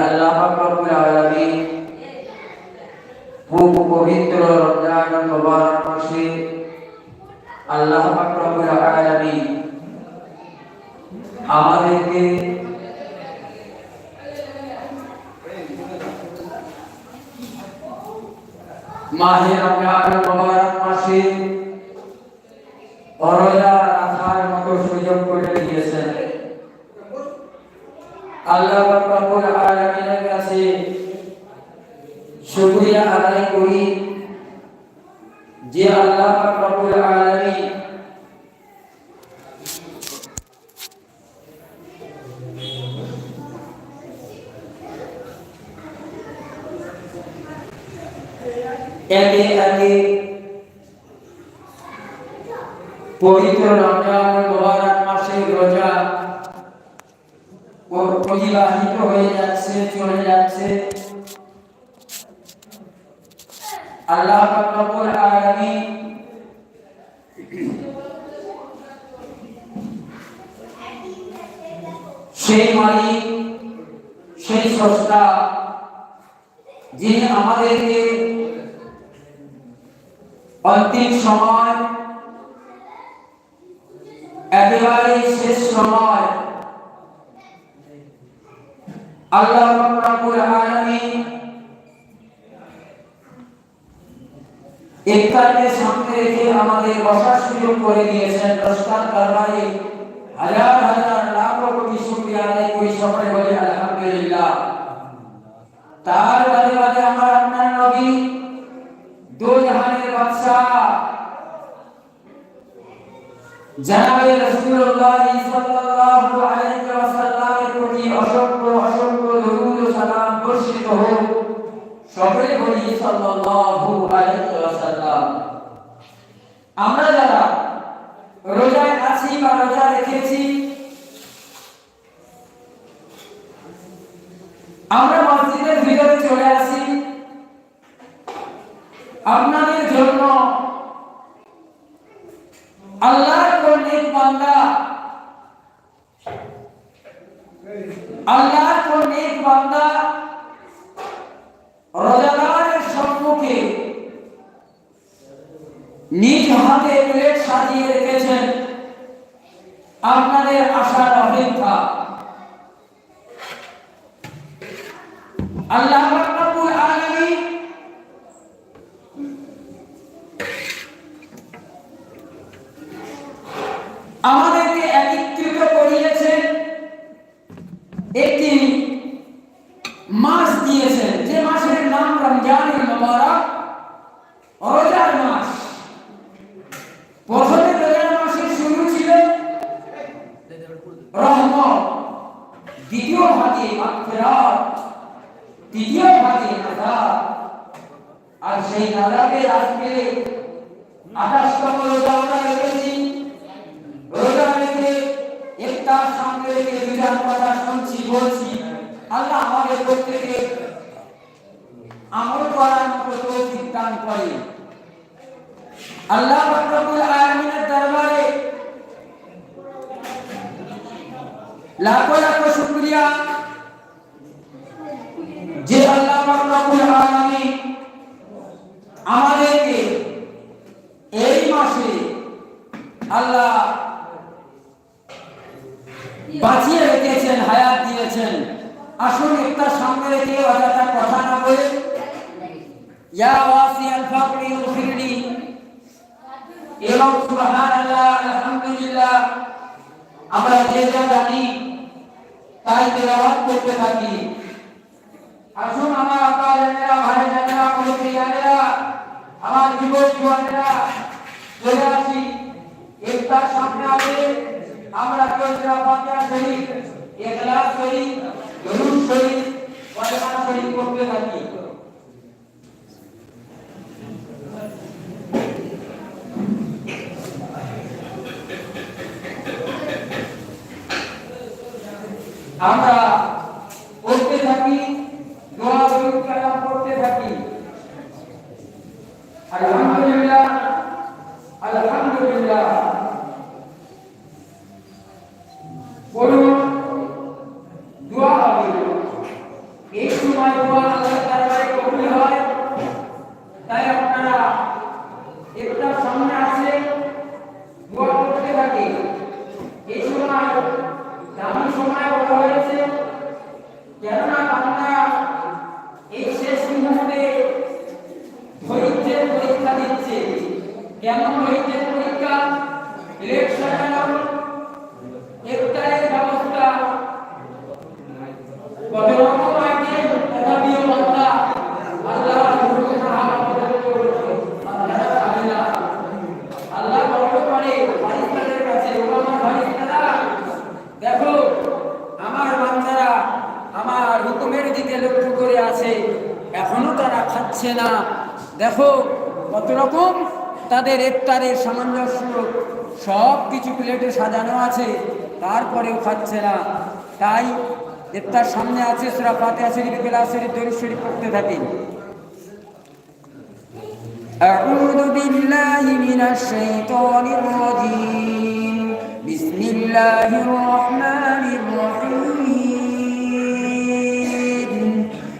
আল্লাহ রব্বুল আলামিন খুব পবিত্র রমজান মুবারক মাসে আল্লাহ আমাদেরকে মাহে রমজান মাসে রোজা রাখার মতো সুযোগ করে দিয়েছেন আল্লাহ রব্বুল আলামিনের কাছে শুকরিয়া আদায় করি যে আল্লাহ রব্বুল আলামিন একে একে পবিত্র রমজান মুবারক মাসে রোজা অতিবাহিত হয়ে যাচ্ছে, চলে যাচ্ছে। আল্লাহ রব্বুল আলামিন সেই মালিক, সেই স্রষ্টা, যিনি আমাদেরকে অন্তিম সময় একেবারে শেষ সময়। আল্লাহ রাব্বুল আলামিন সামনে রেখে আমাদের বসার সুযোগ করে দিয়েছেন। দশটার দরবারে হাজার হাজার লাখ কোটি শুকরিয়া আদায় করি সকলে বলি, আলহামদুলিল্লাহ। তার বাদে বাদে আমার আপনার নবী দো জাহানের বাদশাহ জানাবে রাসূলুল্লাহ সাল্লাল্লাহু আলাইহি ওয়াসাল্লামের প্রতি অসংখ্য অসংখ্য দরুদ ও সালাম বর্ষিত হোক। সকলে বলি সাল্লাল্লাহু আলাইহি ওয়াসাল্লাম। আমরা যারা আল্লাহ রাব্বুল আলামিন আমাদেরকে একত্রিত করিয়েছেন একটি মাস দিয়েছেন যে মাসের নাম রমজানুল মুবারক রোজার মাস প্রথমে রোজার মাসের শুরু ছিল রহমত দ্বিতীয় ভাগে মাগফিরাত তৃতীয় ভাগে নাজাত আর সেই নাজাতের আজকে আঠাশতম রোজা আমরা রেখেছি রোজা রেখে একটার সঙ্গে রেখে দুটার কথা শুনছি, বলছি। আল্লাহ আমাদের প্রত্যেকে আমল করার মতো তৌফিক দান করে। আল্লাহ রব্বুল আলামিনের দরবারে লাখো লাখো শুকরিয়া। যে আল্লাহ রব্বুল আলামিন আমাদেরকে এই মাসে আল্লাহ বাঁচিয়ে রেখেছেন, হায়াত দিয়েছেন। আসুন একটা সামনে রেখে অযথা কথা না বলে। ইয়া ওয়াসিয়াল ফাকরি উফিরনি এবং সুবহানাল্লাহ, আলহামদুলিল্লাহ, আমরা যে যা জানি, তাই তেলাওয়াত করতে থাকি। আসুন আমার আপা ভাই জানেরা মুরব্বী জানেরা আমার যুবক যুবকেরা চলে আসি। একটার সামনে আছে আমরা যারা ফাতিহা শরীফ ইখলাস শরীফ দরুদ শরীফ কলেমা শরীফ করতে থাকি। আমরা কেমন হইতে পরীক্ষা ইলেকশন তাদের ইফতারের সামঞ্জস্য সব কিছু প্লেটে সাজানো আছে তারপরেও খাচ্ছে না তাই ইফতার সামনে আছে সুরা ফাতিহা শরীফ কেলা শরীফ দরুদ শরীফ পড়তে থাকি أعوذ بالله من الشيطان الرجيم بسم الله الرحمن الرحيم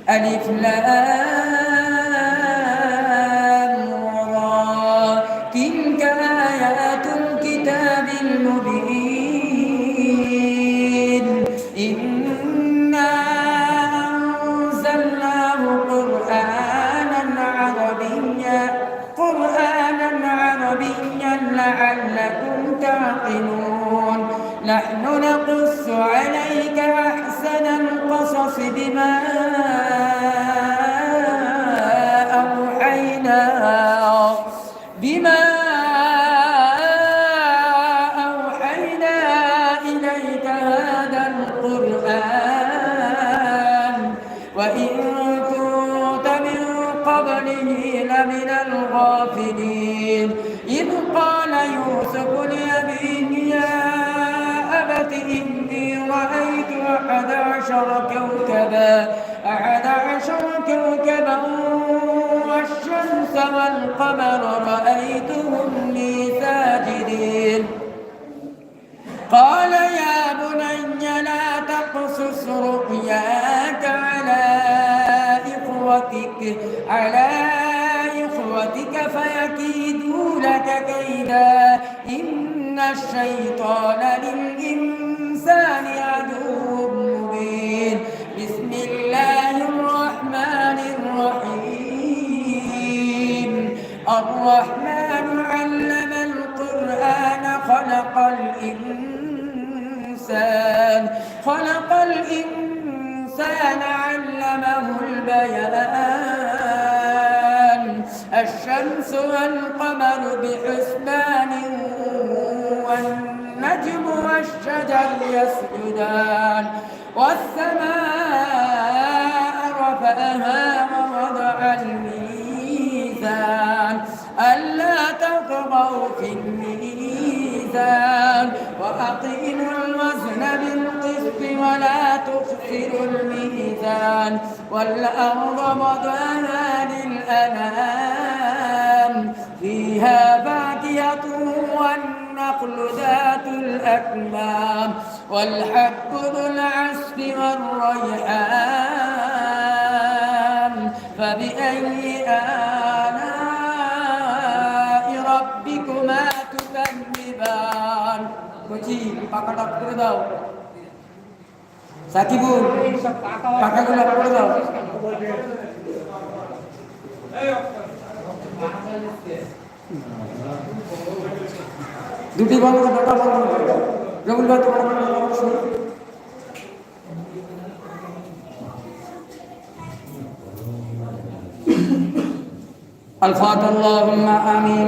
ألف لام عشر كوكبا أحد عشر كوكبا. والشمس والقمر رأيتهم لي ساجدين. قال يا بني لا تقصص رؤياك على إخوتك على إخوتك فيكيدوا لك كيدا. إن الشيطان للإنسان عدو. الرحمن علم القرآن خلق الإنسان خلق الإنسان علمه البيان. الشمس والقمر بحسبان والنجم والشجر يسجدان. والسماء رفعها ووضع الميزان الميزان وأقيموا الوزن بالقسط ولا تخسروا الميزان والأرض وضعها للأنام فيها فاكهة والنخل ذات الأكمام والحب ذو العسف والريحان فبأي آلاء বলছি পাকাটা করে দাও সাকিবুল পাকাগুলো করে দাও দুটি বন্ধ করে দুটো বন্ধ করে দাও রবুল ভাই তোমার বন্ধ করো শুরু الفاتح اللهم آمين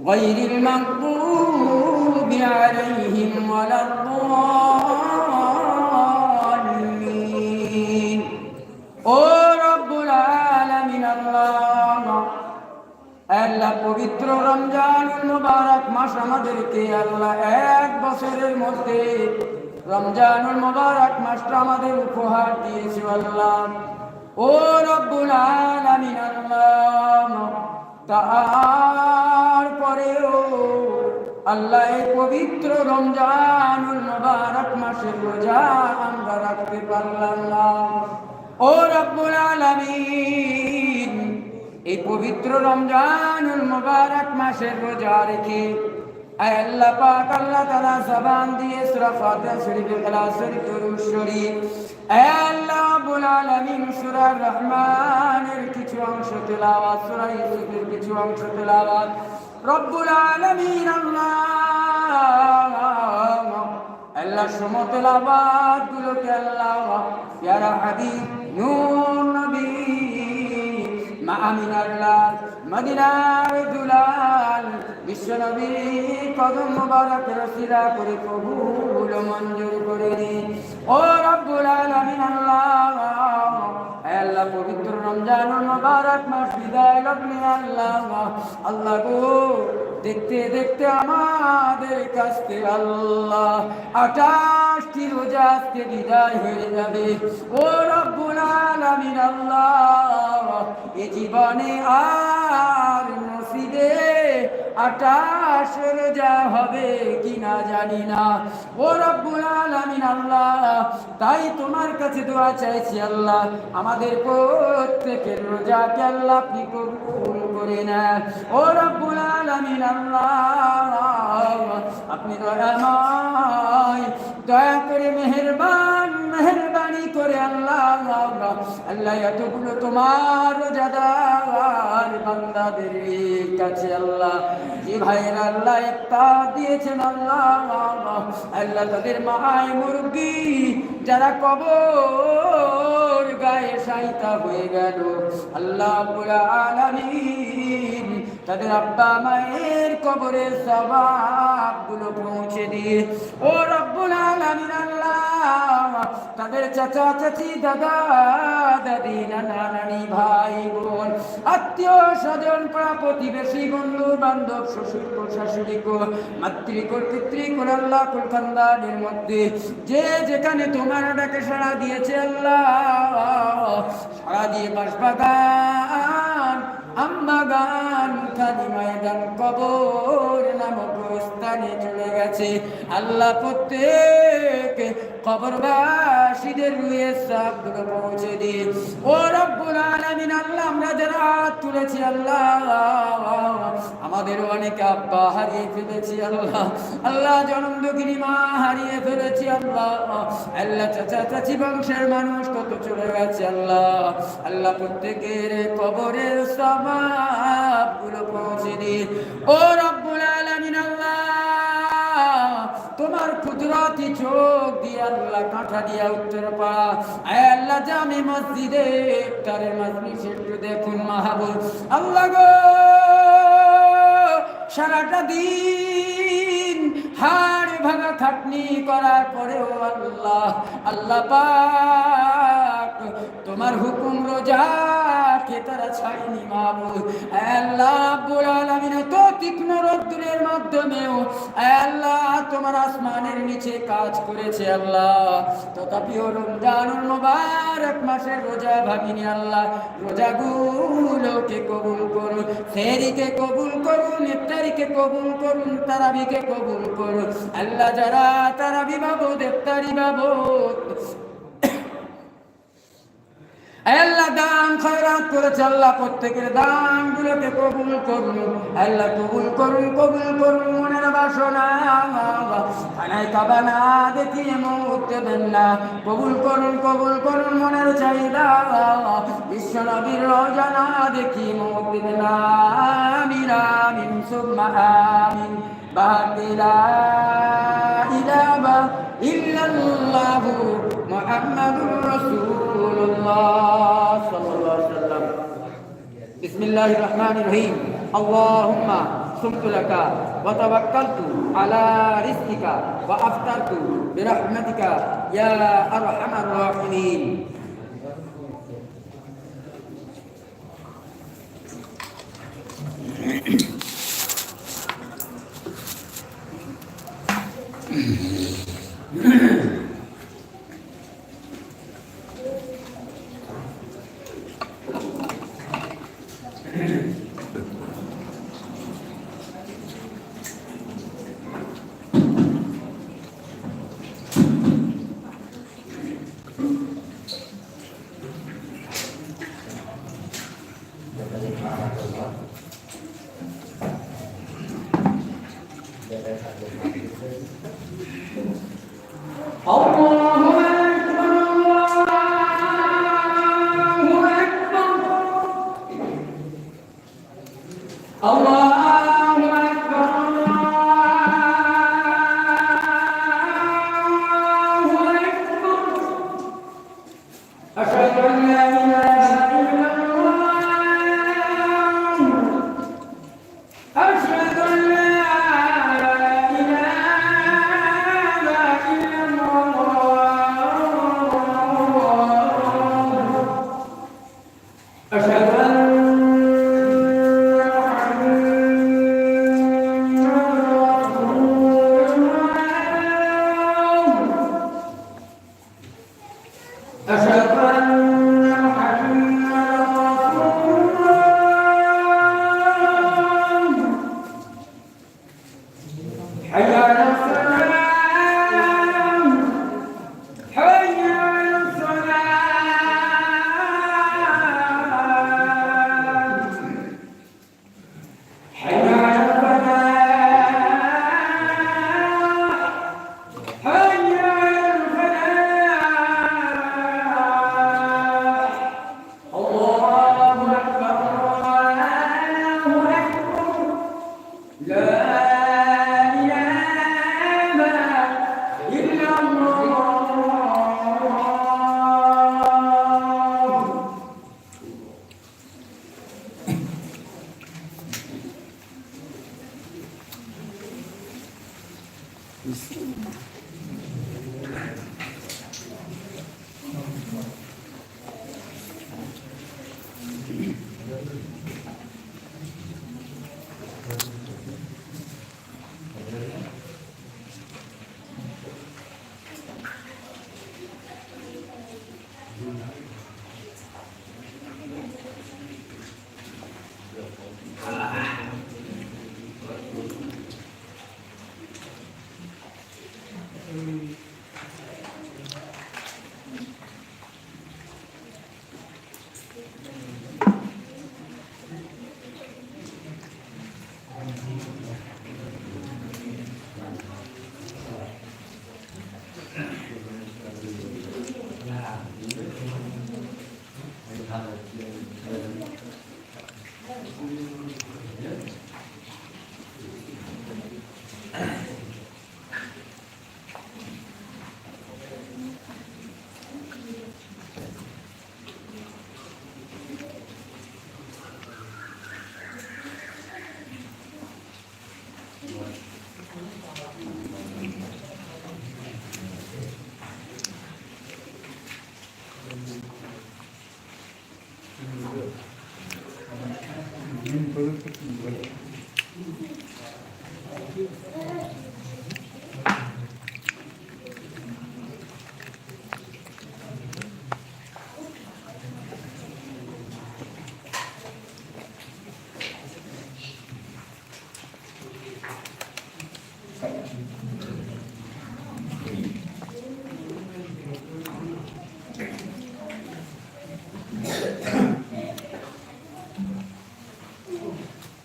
غير المغضوب عليهم ولا الضالين ও রব্বুল আলামিন আল্লাহ আল্লাহ পবিত্র রমজান মুবারক মাস আমাদেরকে আল্লাহ এক বছরের মধ্যে রমজানুল মুবারক মাসটা আমাদের উপহার দিয়েছে আল্লাহ ও রব্বুল আলামিন আল্লাহ তারপরেও আল্লাহ পবিত্র রমজানুল মুবারক মাসের রোজা আমরা রাখতে পারলাম না। ও রব্বুল আলামিন, এই পবিত্র রমজানুল মুবারক মাসের রোজা রেখে আল্লাহ পাক আল্লাহ তাআলা জবান দিয়ে সূরা ফাতিহা শরীফ ইখলাস শরীফ দুরূদ শরীফ আয় আল্লাহ রাব্বুল আলামিন সূরা রহমানের কিছু অংশ তেলাওয়াত সূরা ইউসুফের কিছু অংশ তেলাওয়াত রব্বুল আলামিন আল্লাহ আল্লাহ সমতল আবাদ গুলোকে আল্লাহ ইয়ারা হাবিব নূর নবী মা আমিন আল্লাহ মদিনার দুলাল বিশ্ব নবী কদম মোবারক রসিলা করে কবুল মঞ্জুর করে ও রব্বুল আলামিন আল্লাহ আল্লাহ, পবিত্র রমজান মোবারক মাস বিদায় লগ্নে আল্লাহ আল্লাহ গো দেখতে দেখতে আমাদের কাছ আল্লাহ আঠাশটি রোজা আজকে বিদায় হয়ে যাবে। ও রব্বুল আলামিন আল্লাহ, এ জীবনে আর নসিবে আঠাশ রোজা হবে কিনা জানি না। ও রব্বুল আলামিন আল্লাহ, তাই তোমার কাছে দোয়া চাইছি আল্লাহ, আমাদের প্রত্যেকের রোজাকে আল্লাহ আপনি কবুল করে না ও রব্বুল আলামিন আল্লাহ, আপনি দয়াময়, দয়া করে মেহেরবান, মেহরবানি করে আল্লাহ আল্লাহ এতগুলো তোমার রোজাদার বান্দাদের কাছে আল্লাহ। যে ভাইয়ের আল্লাহ দিয়েছেন আল্লাহ আল্লাহ তাদের মায় মুরগি যারা কবর গায়ে সাইতা হয়ে গেল। আল্লাহ আলামিন তাদের আব্বা মায়ের কবরের সবাবগুলো পৌঁছে দিয়ে, ও রব্বুল আলামিন, আল্লাহ, তাদের চাচা, চাচি, দাদা, দাদি, নানা, নানি, ভাই, বোন, আত্মীয় স্বজন, পাড়া প্রতিবেশী, বন্ধু বান্ধব, শ্বশুর কো শাশুড়ি কো মাতৃকোর পিতৃকোর আল্লাহ কুল খানদানের মধ্যে, যে যেখানে তোমার ডাকে সাড়া দিয়েছে আল্লাহ, সাড়া দিয়ে বাসবাগান আম্বাগান খালি ময়দান কবর নামক স্থানে চলে গেছে। আল্লাহ প্রত্যেক কবরবাসীদের রুয়ে সবগুলো পৌঁছে দিয়ে ও রব্বুল আলামিন, আল্লাহ, আমরা যারা তুলেছি, আল্লাহ আমাদের অনেকে আব্বা হারিয়ে ফেলেছি, আল্লাহ। আল্লাহ জনম দক্ষিণী মা হারিয়ে ফেলেছি, আল্লাহ। আল্লাহ, চাচা চাচি বংশের মানুষ কত চলে গেছে, আল্লাহ। আল্লাহ, প্রত্যেকের কবরের সবাবগুলো পৌঁছে দিয়ে ও রব্বুল কুদরতি চোখ দিয়ে আল্লাহ কাঁঠা দিয়া উত্তর পাড়া। আয় আল্লাহ জামি মসজিদে কারে মজলিস একটু দেখুন মাহবুব। আল্লাহ গো, সারাটা দিন হাড় ভাঙা খাটনি করার পরেও আল্লাহ আল্লাহ পাক তোমার হুকুম রোজা কে তারা ছাড়েনি তো তীক্ষ্ণ রোদ্দুরের মাধ্যমেও আল্লাহ, তোমার আসমানের নিচে কাজ করেছে আল্লাহ। মাসের রোজা আল্লাহ। কবুল করুন সেরিকে কবুল করুন কবুল করুন, তারাবিকে কবুল করুন। আল্লাহ যারা তারাবি বাবদ ইফতারি বাবদ আল্লাহ দান খয়রাত করেছে আল্লাহ প্রত্যেকের দান গুলোকে কবুল করুন। আল্লাহ কবুল করুন কবুল করুন মনের বাসনা। খানায় কাবা না দেখিয়ে মুখ দেবেন না। কবুল করুন কবুল করুন মনের চাহিদা। বিশ্ব নবীর রোজা না দেখি মুখ দেবেন না। আমিন আমিন, সুম্মা আমিন। বাকিলা ইলাহা ইল্লাল্লাহু محمد رسول الله صلى الله عليه وسلم. بسم الله الرحمن الرحيم. اللهم صمت لك وتوكلت على رزقك وأفطرت برحمتك يا أرحم الراحمين. alakası var. என்பது